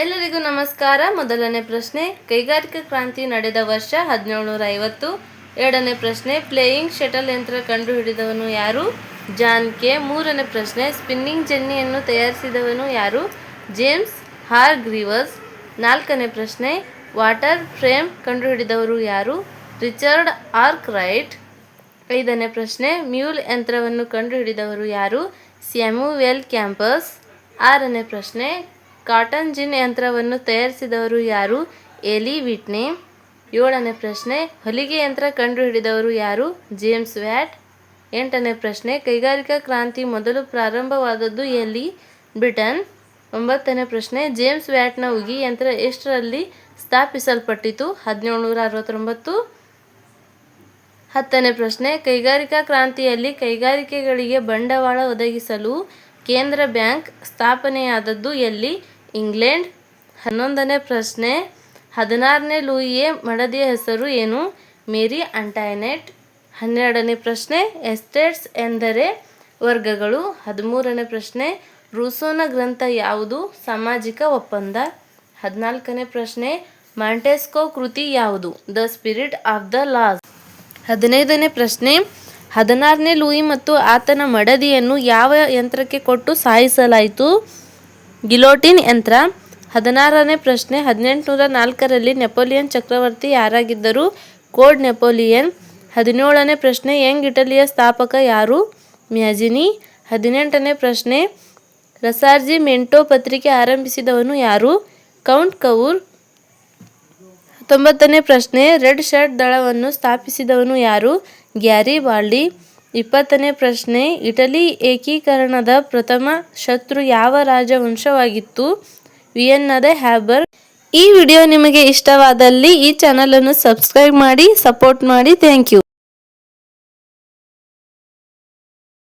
ಎಲ್ಲರಿಗೂ ನಮಸ್ಕಾರ. ಮೊದಲನೇ ಪ್ರಶ್ನೆ, ಕೈಗಾರಿಕಾ ಕ್ರಾಂತಿ ನಡೆದ ವರ್ಷ ಹದಿನೇಳುನೂರ ಐವತ್ತು ಎರಡನೇ ಪ್ರಶ್ನೆ, ಪ್ಲೇಯಿಂಗ್ ಶಟಲ್ ಯಂತ್ರ ಕಂಡುಹಿಡಿದವನು ಯಾರು? John K. ಮೂರನೇ ಪ್ರಶ್ನೆ, ಸ್ಪಿನ್ನಿಂಗ್ ಜೆನ್ನಿಯನ್ನು ತಯಾರಿಸಿದವನು ಯಾರು? James Hargreaves. ನಾಲ್ಕನೇ ಪ್ರಶ್ನೆ, ವಾಟರ್ ಫ್ರೇಮ್ ಕಂಡುಹಿಡಿದವರು ಯಾರು? ರಿಚರ್ಡ್ ಆರ್ಕ್ ರೈಟ್ ಐದನೇ ಪ್ರಶ್ನೆ, ಮ್ಯೂಲ್ ಯಂತ್ರವನ್ನು ಕಂಡುಹಿಡಿದವರು ಯಾರು? Samuel Crompton. ಆರನೇ ಪ್ರಶ್ನೆ ಕಾಟನ್ ಜಿನ್ ಯಂತ್ರವನ್ನು ತಯಾರಿಸಿದವರು ಯಾರು? ಎಲಿ ವಿಟ್ನೆ. ಏಳನೇ ಪ್ರಶ್ನೆ, ಹೊಲಿಗೆ ಯಂತ್ರ ಕಂಡುಹಿಡಿದವರು ಯಾರು? James Watt. ಎಂಟನೇ ಪ್ರಶ್ನೆ, ಕೈಗಾರಿಕಾ ಕ್ರಾಂತಿ ಮೊದಲು ಪ್ರಾರಂಭವಾದದ್ದು ಎಲ್ಲಿ? ಬ್ರಿಟನ್. ಒಂಬತ್ತನೇ ಪ್ರಶ್ನೆ, ಜೇಮ್ಸ್ ವ್ಯಾಟ್ನ ಉಗಿ ಯಂತ್ರ ಎಷ್ಟರಲ್ಲಿ ಸ್ಥಾಪಿಸಲ್ಪಟ್ಟಿತು? ಹದಿನೇಳುನೂರ ಅರವತ್ತೊಂಬತ್ತು ಹತ್ತನೇ ಪ್ರಶ್ನೆ, ಕೈಗಾರಿಕಾ ಕ್ರಾಂತಿಯಲ್ಲಿ ಕೈಗಾರಿಕೆಗಳಿಗೆ ಬಂಡವಾಳ ಒದಗಿಸಲು ಕೇಂದ್ರ ಬ್ಯಾಂಕ್ ಸ್ಥಾಪನೆಯಾದದ್ದು ಎಲ್ಲಿ? ಇಂಗ್ಲೆಂಡ್. ಹನ್ನೊಂದನೇ ಪ್ರಶ್ನೆ. ಹದಿನಾರನೇ ಲೂಯಿಯ ಮಡದಿಯ ಹೆಸರು ಏನು? ಮೇರಿ ಅಂಟಾಯನೆಟ್ ಹನ್ನೆರಡನೇ ಪ್ರಶ್ನೆ, ಎಸ್ಟೇಟ್ಸ್ ಎಂದರೆ ವರ್ಗಗಳು. ಹದಿಮೂರನೇ ಪ್ರಶ್ನೆ, ರೂಸೋನ ಗ್ರಂಥ ಯಾವುದು? ಸಾಮಾಜಿಕ ಒಪ್ಪಂದ. ಹದಿನಾಲ್ಕನೇ ಪ್ರಶ್ನೆ, ಮಾಂಟೆಸ್ಕೋ ಕೃತಿ ಯಾವುದು? The spirit of the laws. ಹದಿನೈದನೇ ಪ್ರಶ್ನೆ ಹದಿನಾರನೇ ಲೂಯಿ ಮತ್ತು ಆತನ ಮಡದಿಯನ್ನು ಯಾವ ಯಂತ್ರಕ್ಕೆ ಕೊಟ್ಟು ಸಾಯಿಸಲಾಯಿತು? ಗಿಲೋಟಿನ್ ಯಂತ್ರ. ಹದಿನಾರನೇ ಪ್ರಶ್ನೆ. ಹದಿನೆಂಟುನೂರ ನಾಲ್ಕರಲ್ಲಿ ನೆಪೋಲಿಯನ್ ಚಕ್ರವರ್ತಿ ಯಾರಾಗಿದ್ದರು? Code Napoleon. ಹದಿನೇಳನೇ ಪ್ರಶ್ನೆ. ಯಂಗ್ ಇಟಲಿಯ ಸ್ಥಾಪಕ ಯಾರು? ಮ್ಯಾಜಿನಿ. ಹದಿನೆಂಟನೇ ಪ್ರಶ್ನೆ. ರಸಾರ್ಜಿ ಮೆಂಟೋ ಪತ್ರಿಕೆ ಆರಂಭಿಸಿದವನು ಯಾರು? Count Cavour. ಹತ್ತೊಂಬತ್ತನೇ ಪ್ರಶ್ನೆ, ರೆಡ್ ಶರ್ಟ್ ದಳವನ್ನು ಸ್ಥಾಪಿಸಿದವನು ಯಾರು? ಗ್ಯಾರಿ ಬಾಲ್ಡಿ ಇಪ್ಪತ್ತನೇ ಪ್ರಶ್ನೆ, ಇಟಲಿ ಏಕೀಕರಣದ ಪ್ರಥಮ ಶತ್ರು ಯಾವ ರಾಜವಂಶವಾಗಿತ್ತು? ವಿಯನ್ನದ ಹ್ಯಾಬರ್. ಈ ವಿಡಿಯೋ ನಿಮಗೆ ಇಷ್ಟವಾದಲ್ಲಿ ಈ ಚಾನಲನ್ನು ಸಬ್ಸ್ಕ್ರೈಬ್ ಮಾಡಿ, ಸಪೋರ್ಟ್ ಮಾಡಿ. Thank you.